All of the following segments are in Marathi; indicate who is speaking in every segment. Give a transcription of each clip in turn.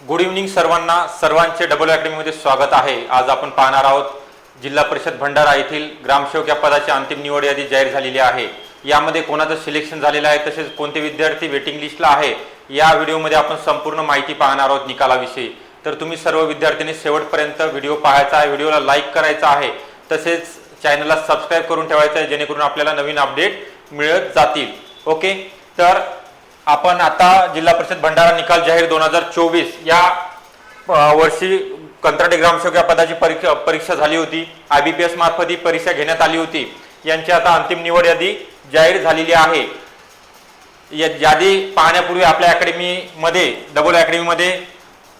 Speaker 1: गुड इव्हनिंग सर्वांना. सर्वांचे डबल अकॅडमीमध्ये स्वागत आहे. आज आपण पाहणार आहोत जिल्हा परिषद भंडारा येथील ग्रामसेवक या पदाची अंतिम निवड यादी जाहीर झालेली आहे. यामध्ये कोणाचं सिलेक्शन झालेलं आहे तसेच कोणते विद्यार्थी वेटिंग लिस्टला आहे या व्हिडिओमध्ये आपण संपूर्ण माहिती पाहणार आहोत निकालाविषयी. तर तुम्ही सर्व विद्यार्थ्यांनी शेवटपर्यंत व्हिडिओ पाहायचा आहे व्हिडिओला लाईक करायचा आहे तसेच चॅनलला सबस्क्राईब करून ठेवायचं आहे जेणेकरून आपल्याला नवीन अपडेट मिळत जातील. ओके तर आपण आता जिल्हा परिषद भंडारा निकाल जाहीर दोन हजार चोवीस या वर्षी कंत्राटी ग्रामसेवक या पदाची परीक्षा परीक्षा झाली होती. आय बी पी एस मार्फत ही परीक्षा घेण्यात आली होती. यांची आता अंतिम निवड यादी जाहीर झालेली आहे. या यादी पाहण्यापूर्वी आपल्या अकॅडमीमध्ये डबल अकॅडमीमध्ये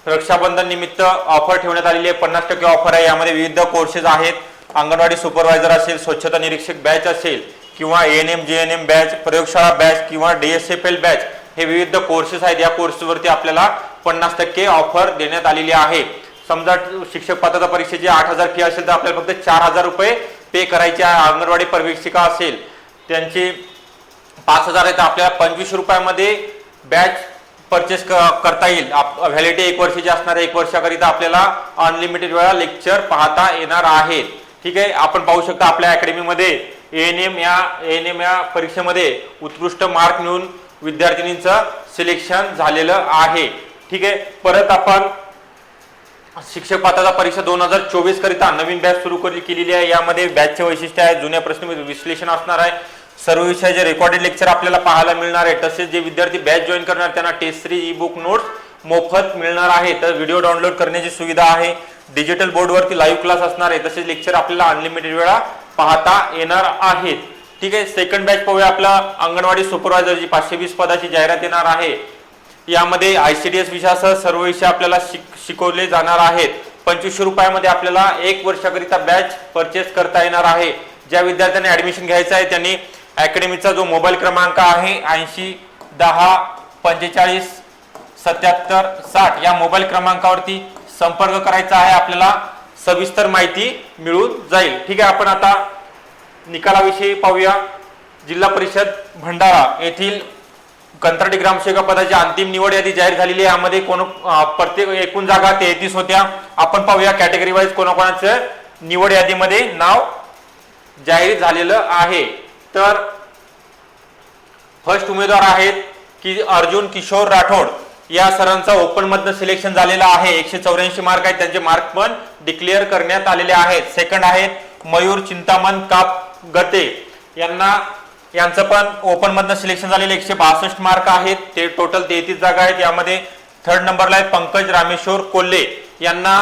Speaker 1: रक्षाबंधन निमित्त ऑफर ठेवण्यात आलेली आहे. पन्नास टक्के ऑफर आहे. यामध्ये विविध कोर्सेस आहेत. अंगणवाडी सुपरवायझर असेल स्वच्छता निरीक्षक बॅच असेल किंवा N M J N M batch प्रयोगशाळा बॅच किंवा D S F L batch. हे विविध कोर्सेस आहेत. या कोर्सवरती आपल्याला पन्नास टक्के ऑफर देण्यात आलेली आहे. समजा शिक्षक पात्रता परीक्षेची आठ हजार फी असेल तर आपल्याला फक्त चार हजार रुपये पे करायचे आहे. अंगणवाडी पर्यवेक्षिका असेल त्यांची पाच हजार आहे तर आपल्याला पंचवीस रुपयामध्ये बॅच परचेस करता येईल. व्हॅलिडिटी एक वर्षाची असणार आहे. एक वर्षाकरिता आपल्याला अनलिमिटेड वेळा लेक्चर पाहता येणार आहेत ठीक आहे? आपण पाहू शकता आपल्या अकॅडमीमध्ये एन एम या एन एम या परीक्षेमध्ये उत्कृष्ट मार्क मिळून विद्यार्थिनींचं सिलेक्शन झालेलं आहे. ठीक आहे? परत आपण शिक्षक पात्रता परीक्षा दोन हजार चोवीस करिता नवीन बॅच सुरू केली- केलेली आहे. यामध्ये बॅचचे वैशिष्ट्य आहे. जुन्या प्रश्न विश्लेषण असणार आहे. सर्व विषयाचे रेकॉर्डेड लेक्चर आपल्याला पाहायला मिळणार आहे तसेच जे विद्यार्थी बॅच जॉईन करणार त्यांना test three e book notes मोफत मिळणार आहे. तर व्हिडिओ डाउनलोड करण्याची सुविधा आहे. डिजिटल बोर्डवरती लाईव्ह क्लास असणार आहे. तसेच लेक्चर आपल्याला अनलिमिटेड वेळा पाहता येणार आहेत. ठीक आहे सेकंड बॅच पाहूया आपला अंगणवाडी सुपरवायझरची पाचशे वीस पदाची जाहिरात येणार आहे. यामध्ये आयसीडीएस विषयासह सर्व विषय आपल्याला शिक शिकवले जाणार आहेत. पंचवीसशे रुपयामध्ये आपल्याला एक वर्षाकरिता बॅच परचेस करता येणार आहे. ज्या विद्यार्थ्यांनी ऍडमिशन घ्यायचं आहे त्यांनी अकॅडमीचा जो मोबाईल क्रमांक आहे ऐंशी दहा पंचेचाळीस सत्याहत्तर साठ या मोबाईल क्रमांकावरती संपर्क करायचा आहे आपल्याला सविस्तर माहिती मिळून जाईल. ठीक आहे आपण आता निकालाविषयी पाहूया. जिल्हा परिषद भंडारा येथील कंत्राटी ग्रामसेवक पदाची अंतिम निवड यादी जाहीर झालेली आहे. यामध्ये कोण प्रत्येक एकूण जागा तेहतीस होत्या. आपण पाहूया कॅटेगरी वाईज कोणाकोणाचं निवड यादीमध्ये नाव जाहीर झालेलं आहे. तर फर्स्ट उमेदवार आहेत की अर्जुन किशोर राठोड. या सरांचा ओपनमधनं सिलेक्शन झालेलं आहे. एकशे चौऱ्याऐंशी मार्क आहेत. त्यांचे मार्क पण डिक्लेअर करण्यात आलेले आहेत. सेकंड आहेत मयूर चिंतामण काप गते यांना यांचं पण ओपनमधनं सिलेक्शन झालेले एकशे बासष्ट मार्क आहेत. ते टोटल तेहतीस जागा आहेत. यामध्ये थर्ड नंबरला आहे पंकज रामेश्वर कोल्हे. यांना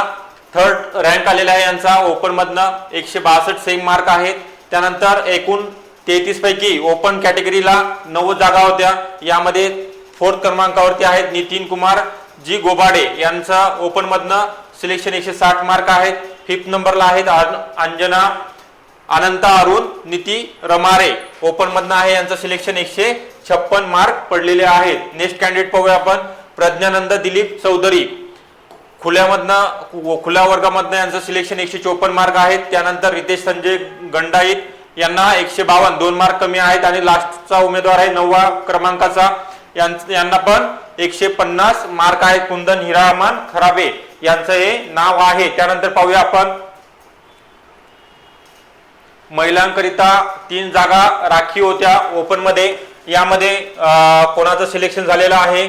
Speaker 1: थर्ड रँक आलेला आहे यांचा. ओपनमधनं एकशे बासष्ट सेम मार्क आहेत. त्यानंतर एकूण तेहतीस पैकी ओपन कॅटेगरीला नव्वद जागा होत्या. यामध्ये फोर्थ क्रमांकावरती आहेत नितीन कुमार जी गोबाडे यांचा ओपनमधनं सिलेक्शन एकशे साठ मार्क आहेत. फिफ्थ नंबरला आहेत अंजना अनंता अरुण निती रमारे. ओपन मधनं आहे यांचं सिलेक्शन एकशे छप्पन मार्क पडलेले आहेत. नेक्स्ट कॅन्डिडेट पाहूया आपण. प्रज्ञानंद दिलीप चौधरी. खुल्यामधनं खुल्या वर्गामधनं यांचं सिलेक्शन एकशे चोपन्न मार्क आहेत. त्यानंतर रितेश संजय गंडाईत यांना एकशे बावन्न. दोन मार्क कमी आहेत. आणि लास्टचा उमेदवार आहे नववा क्रमांकाचा. यां- यांना पण एकशे पन्नास मार्क आहेत. कुंदन हिरामान खराबे यांचं हे नाव आहे. त्यानंतर पाहूया आपण. महिलांकरिता तीन जागा राखीव होत्या ओपनमध्ये. यामध्ये कोणाचं सिलेक्शन झालेलं आहे?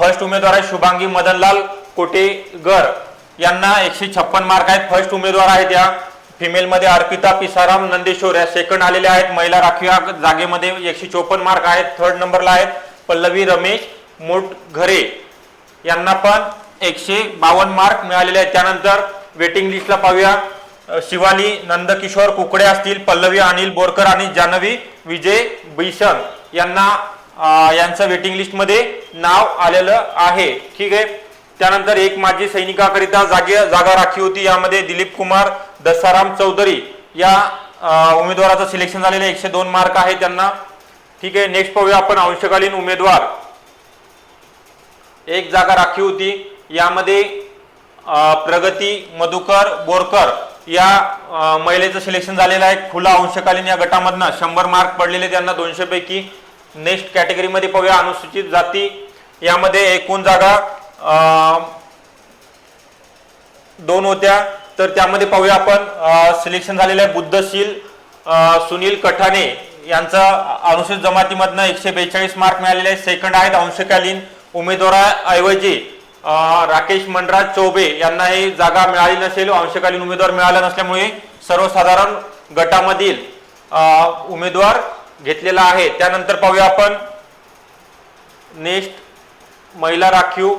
Speaker 1: फर्स्ट उमेदवार आहे शुभांगी मदनलाल कोटेगर. यांना एकशे छप्पन मार्क आहेत. फर्स्ट उमेदवार आहेत या. फिमेलमध्ये अर्पिता पिसाराम नंदेश्वर या सेकंड आलेल्या आहेत. महिला राखीव या जागेमध्ये एकशे चोपन्न मार्क आहेत. थर्ड नंबरला आहेत पल्लवी रमेश मोटघरे. यांना पण एकशे बावन्न मार्क मिळालेले आहेत. त्यानंतर वेटिंग लिस्टला पाहूया. शिवानी नंदकिशोर कुकडे असतील पल्लवी अनिल बोरकर आणि जानवी विजय बिशन यांना यांचं वेटिंग लिस्टमध्ये नाव आलेलं आहे. ठीक आहे? त्यानंतर एक माजी सैनिकाकरिता जागे जागा राखी होती. यामध्ये दिलीप कुमार दसाराम चौधरी या उमेदवाराचं सिलेक्शन झालेलं एकशे दोन मार्क आहे त्यांना. ठीक आहे? नेक्स्ट पाहूया आपण अंशकालीन उमेदवार. एक जागा राखी होती. यामध्ये प्रगती मधुकर बोरकर या महिलेचं सिलेक्शन झालेलं आहे. खुला अंशकालीन या गटामधनं शंभर मार्क पडलेले त्यांना दोनशे पैकी नेक्स्ट कॅटेगरीमध्ये पाहूया. अनुसूचित जाती यामध्ये एकूण जागा दोन होत्या. तर त्यामध्ये पाहूया आपण सिलेक्शन झालेलं आहे बुद्धशील सुनील कठाणे यांचा अनुसूचित जमातीमधनं एकशे बेचाळीस मार्क मिळालेले आहे सेकंड आहेत अंशकालीन उमेदवाराऐवजी राकेश मनराज चौबे यांना ही जागा मिळाली नसेल अंशकालीन उमेदवार मिळाला नसल्यामुळे सर्वसाधारण गटामधील उमेदवार घेतलेला आहे. त्यानंतर पाहूया आपण. नेक्स्ट महिला राखीव.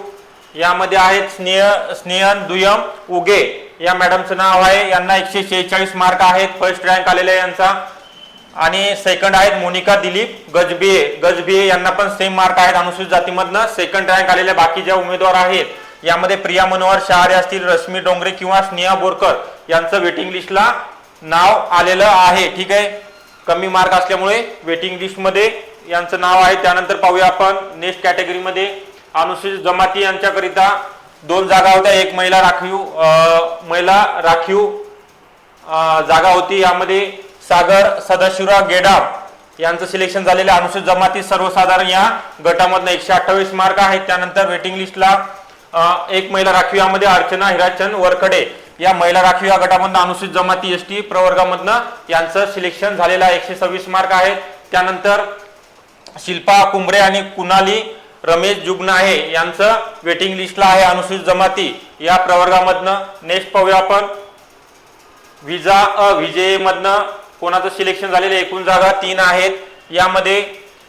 Speaker 1: यामध्ये आहेत स्नेह स्नेहन दुयम उगे. या मॅडमचं नाव आहे. यांना एकशे शेहेचाळीस मार्क आहेत. फर्स्ट रँक आलेला आहे यांचा. आणि सेकंड आहेत मोनिका दिलीप गजबिये गजबिये यांना पण सेम मार्क आहेत. अनुसूचित जातीमधनं सेकंड रँक आलेल्या बाकी ज्या उमेदवार आहेत यामध्ये प्रिया मनोहर शहारे असतील रश्मी डोंगरे किंवा स्नेहा बोरकर यांचं वेटिंग लिस्टला नाव आलेलं आहे. ठीक आहे? कमी मार्क असल्यामुळे वेटिंग लिस्टमध्ये यांचं नाव आहे. त्यानंतर पाहूया आपण नेक्स्ट कॅटेगरीमध्ये अनुसूचित जमाती यांच्याकरिता दोन जागा होत्या. एक महिला राखीव महिला राखीव जागा होती. यामध्ये सागर सदाशिवराव गेडाप यांचं सिलेक्शन झालेलं अनुसूचित जमाती सर्वसाधारण या गटामधनं एकशे अठ्ठावीस मार्क आहेत. त्यानंतर वेटिंग लिस्टला एक महिला राखीव यामध्ये अर्चना हिराचंद वरकडे या महिला राखीव या गटामधनं अनुसूचित जमाती एस टी प्रवर्गामधनं यांचं सिलेक्शन झालेलं आहे. एकशे सव्वीस मार्क आहेत त्यानंतर शिल्पा कुंबरे आणि कुणाली रमेश जुग्न आहे यांचं वेटिंग लिस्टला आहे. अनुसूचित जमाती या प्रवर्गामधनं नेक्स्ट पाहूया आपण. विजा अ विजेमधनं कोणाचं सिलेक्शन झालेलं एकूण जागा तीन आहेत. यामध्ये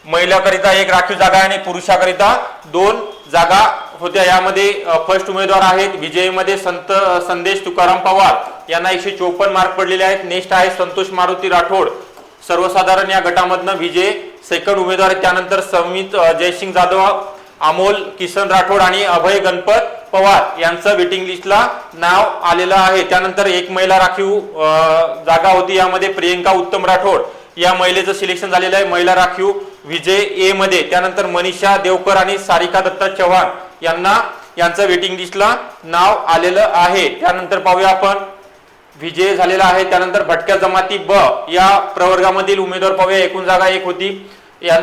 Speaker 1: महिलाकरिता एक राखीव जागा आहे आणि पुरुषाकरिता दोन जागा होत्या. यामध्ये फर्स्ट उमेदवार आहेत विजयमध्ये संत संदेश तुकाराम पवार. यांना एकशे चोपन्न मार्क पडलेले आहेत. नेक्स्ट आहे संतोष मारुती राठोड. सर्वसाधारण या गटामधनं विजय सेकंड उमेदवार आहेत त्यानंतर समित जयसिंग जाधव अमोल किसन राठोड आणि अभय गणपत पवार यांचं वेटिंग लिस्टला नाव आलेलं आहे. त्यानंतर एक महिला राखीव जागा होती यामध्ये प्रियंका उत्तम राठोड. या महिलेचं सिलेक्शन झालेलं आहे. महिला राखीव विजय ए मध्ये. त्यानंतर मनीषा देवकर आणि सारिका दत्ता चव्हाण यांना यांचं वेटिंग लिस्टला नाव आलेलं आहे. त्यानंतर पाहूया आपण. विजय झालेला आहे. त्यानंतर भटक्या जमाती ब या प्रवर्गामधील उमेदवार पाहूया. एकूण जागा एक होती. यां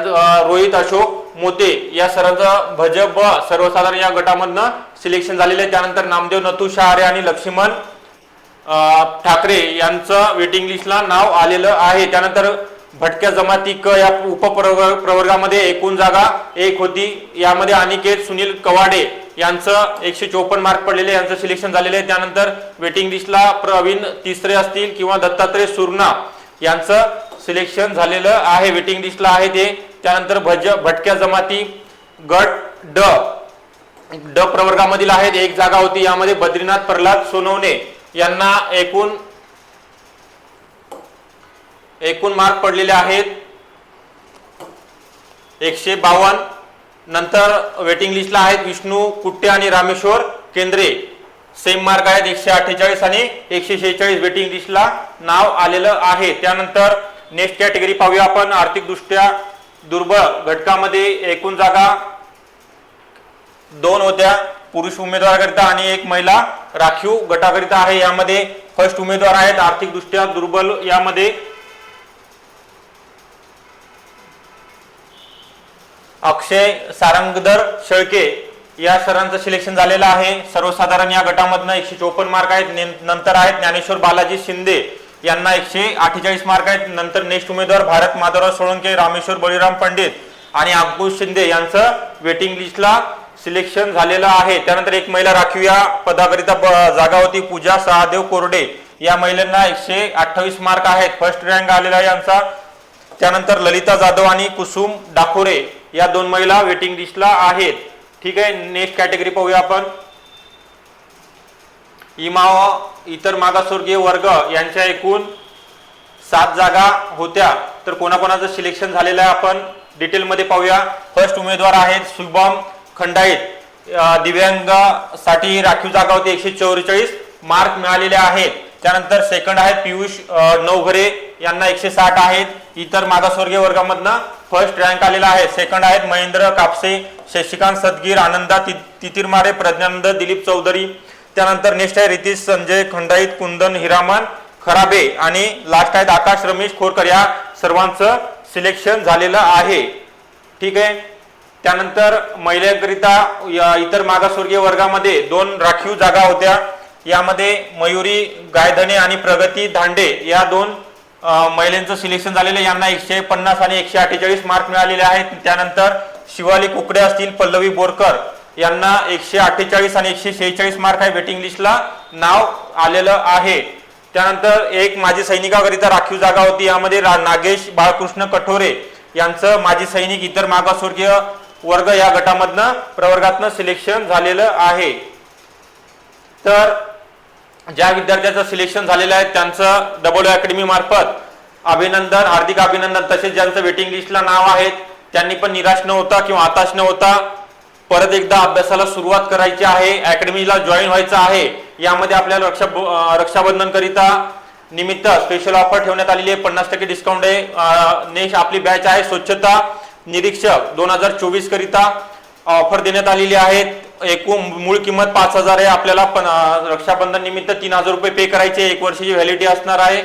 Speaker 1: रोहित अशोक मोते या सरांचं भज ब सर्वसाधारण या गटामधनं सिलेक्शन झालेलं आहे. त्यानंतर नामदेव नथू शहारे आणि लक्ष्मण ठाकरे यांचं वेटिंग लिस्टला नाव आलेलं आहे. त्यानंतर भटक्या जमाती क या उपप्रवर्ग प्रवर्गामध्ये एकूण जागा एक होती. यामध्ये अनिकेत सुनील कवाडे यांचं एकशे चोपन्न मार्क पडलेले यांचं सिलेक्शन झालेलं आहे. त्यानंतर वेटिंग लिस्टला प्रवीण तिसरे असतील किंवा दत्तात्रय सुर्ना यांचं सिलेक्शन झालेलं आहे वेटिंग लिस्टला आहे ते. त्यानंतर भज भटक्या जमाती गट ड. ड प्रवर्गामधील आहेत एक जागा होती यामध्ये बद्रीनाथ प्रल्हाद सोनवणे यांना एकूण एकूण मार्क पडलेले आहेत. एकशे बावन्न. नंतर वेटिंग लिस्टला आहेत विष्णू कुट्टे आणि रामेश्वर केंद्रे. सेम मार्क आहेत एकशे अठ्ठेचाळीस आणि एकशे शेहेचाळीस. वेटिंग लिस्टला नाव आलेलं आहे. त्यानंतर नेक्स्ट कॅटेगरी पाहूया आपण. आर्थिकदृष्ट्या दुर्बळ घटकामध्ये एकूण जागा दोन होत्या. पुरुष उमेदवाराकरिता आणि एक महिला राखीव गटाकरिता आहे. यामध्ये फर्स्ट उमेदवार आहेत. आर्थिकदृष्ट्या दुर्बल यामध्ये अक्षय सारंगधर शेळके या सरांचं सिलेक्शन झालेलं आहे. सर्वसाधारण या गटामधनं एकशे चोपन्न मार्क आहेत. नंतर आहेत ज्ञानेश्वर बालाजी शिंदे. यांना एकशे अठ्ठेचाळीस मार्क आहेत. नंतर नेक्स्ट उमेदवार भारत माधवराव सोळंके रामेश्वर बळीराम पंडित आणि अंकुश शिंदे यांचं वेटिंग लिस्टला सिलेक्शन झालेलं आहे. त्यानंतर एक महिला राखीव या पदाकरिता ब- जागा होती पूजा सहादेव कोरडे. या महिलांना एकशे अठ्ठावीस मार्क आहेत. फर्स्ट रँक आलेला आहे यांचा. त्यानंतर ललिता जाधव आणि कुसुम डाकोरे या दोन महिला वेटिंग लिस्टला आहेत. ठीक आहे नेक्स्ट कॅटेगरी पाहूया आपण. इमाव इतर मागासवर्गीय वर्ग यांच्या एकूण सात जागा होत्या. तर कोणाकोणाचं सिलेक्शन झालेलं आहे आपण डिटेलमध्ये पाहूया. फर्स्ट उमेदवार आहेत शुभम खंडाईत. दिव्यांगासाठी राखीव जागा होती एकशे चौवेचाळीस. मार्क मिळालेले आहेत. त्यानंतर सेकंड आहेत पियुष नवघरे यांना एकशे साठ आहेत. इतर मागासवर्गीय वर्गामधनं फर्स्ट रँक आलेला आहे. सेकंड आहेत महेंद्र कापसे शशिकांत सदगीर आनंदा ति- तितिरमारे प्रज्ञानंद दिलीप चौधरी त्यानंतर नेक्स्ट आहे रितीश संजय खंडाईत कुंदन हिरामन खराबे आणि लास्ट आहेत आकाश रमेश खोरकर. या सर्वांचं सिलेक्शन झालेलं आहे. ठीक आहे? त्यानंतर महिलांकरिता इतर मागासवर्गीय वर्गामध्ये दोन राखीव जागा होत्या. यामध्ये मयुरी गायधने आणि प्रगती धांडे या दोन अ, महिलांचं सिलेक्शन झालेलं यांना एकशे पन्नास आणि एकशे अठ्ठेचाळीस मार्क मिळालेले आहेत. त्यानंतर शिवाली कुकडे असतील पल्लवी बोरकर. यांना एकशे अठ्ठेचाळीस आणि एकशे शेहेचाळीस मार्क आहे वेटिंग लिस्टला नाव आलेलं आहे. त्यानंतर एक माजी सैनिकाकरिता राखीव जागा होती. यामध्ये रा- नागेश बाळकृष्ण कठोरे यांचं माजी सैनिक इतर मागासवर्गीय वर्ग या गटामधनं प्रवर्गातनं सिलेक्शन झालेलं आहे. तर ज्या विद्यार्थ्याचं सिलेक्शन झालेलं आहे त्यांचं डबल अकॅडमी मार्फत अभिनंदन हार्दिक अभिनंदन. तसेच ज्यांचं वेटिंग लिस्टला नाव आहेत त्यांनी पण निराश न होता किंवा हताश न होता परत एकदा अभ्यासाला सुरुवात करायची आहे अकॅडमीला जॉईन व्हायचं आहे यामध्ये आपल्याला रक्षा रक्षाबंधन करिता निमित्त स्पेशल ऑफर ठेवण्यात आलेली आहे. पन्नास टक्के डिस्काउंट आहे. नेक्स्ट आपली बॅच आहे स्वच्छता निरीक्षक दोन हजार चोवीस करिता ऑफर देण्यात आलेली आहेत. एकूण मूळ किंमत पाच हजार आहे. आपल्याला रक्षाबंधन निमित्त तीन हजार रुपये पे करायचे एक वर्षाची व्हॅलिडिटी असणार आहे.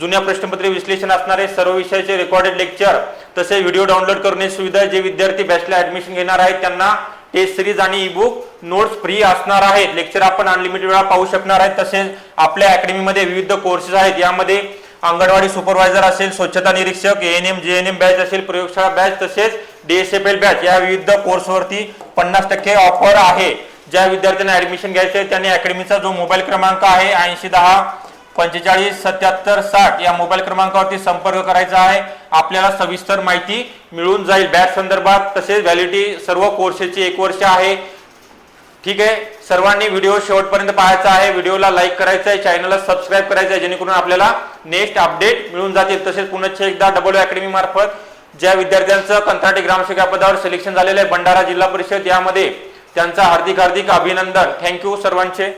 Speaker 1: जुन्या प्रश्नपत्रे विश्लेषण असणार आहे. सर्व विषयाचे रेकॉर्डेड लेक्चर तसे व्हिडिओ डाउनलोड करण्याची सुविधा जे विद्यार्थी बॅचला ऍडमिशन घेणार आहेत त्यांना टेस्ट सिरीज आणि ई बुक नोट्स फ्री असणार आहेत. लेक्चर आपण अनलिमिटेड वेळा पाहू शकणार आहेत. तसेच आपल्या अकॅडमीमध्ये विविध कोर्सेस आहेत. यामध्ये अंगणवाडी सुपरवायझर असेल स्वच्छता निरीक्षक N M J N M batch असेल प्रयोगशाळा बॅच तसेच डीएसएफएल बॅच या विविध कोर्सवरती पन्नास टक्के ऑफर आहे. ज्या विद्यार्थ्यांना ऍडमिशन घ्यायचे आहे त्यांनी अकॅडमीचा जो मोबाईल क्रमांक आहे ऐंशी दहा पंचेचाळीस सत्याहत्तर साठ या मोबाईल क्रमांकावरती संपर्क करायचा आहे. आपल्याला सविस्तर माहिती मिळून जाईल. बॅच संदर्भात तसेच व्हॅलिडिटी सर्व कोर्सेसची एक वर्ष आहे. ठीक आहे? सर्वांनी व्हिडिओ शेवटपर्यंत पाहायचा आहे. व्हिडिओला लाईक करायचं आहे. चॅनलला सबस्क्राईब करायचं आहे. जेणेकरून आपल्याला नेक्स्ट अपडेट मिळून जातील. तसेच पुन्हा एकदा डबल अकॅडमी मार्फत ज्या विद्यार्थ्यांचं कंत्राटी ग्रामसेवक पदावर सिलेक्शन झालेलं आहे भंडारा जिल्हा परिषद यामध्ये त्यांचा हार्दिक हार्दिक अभिनंदन. थँक्यू सर्वांचे.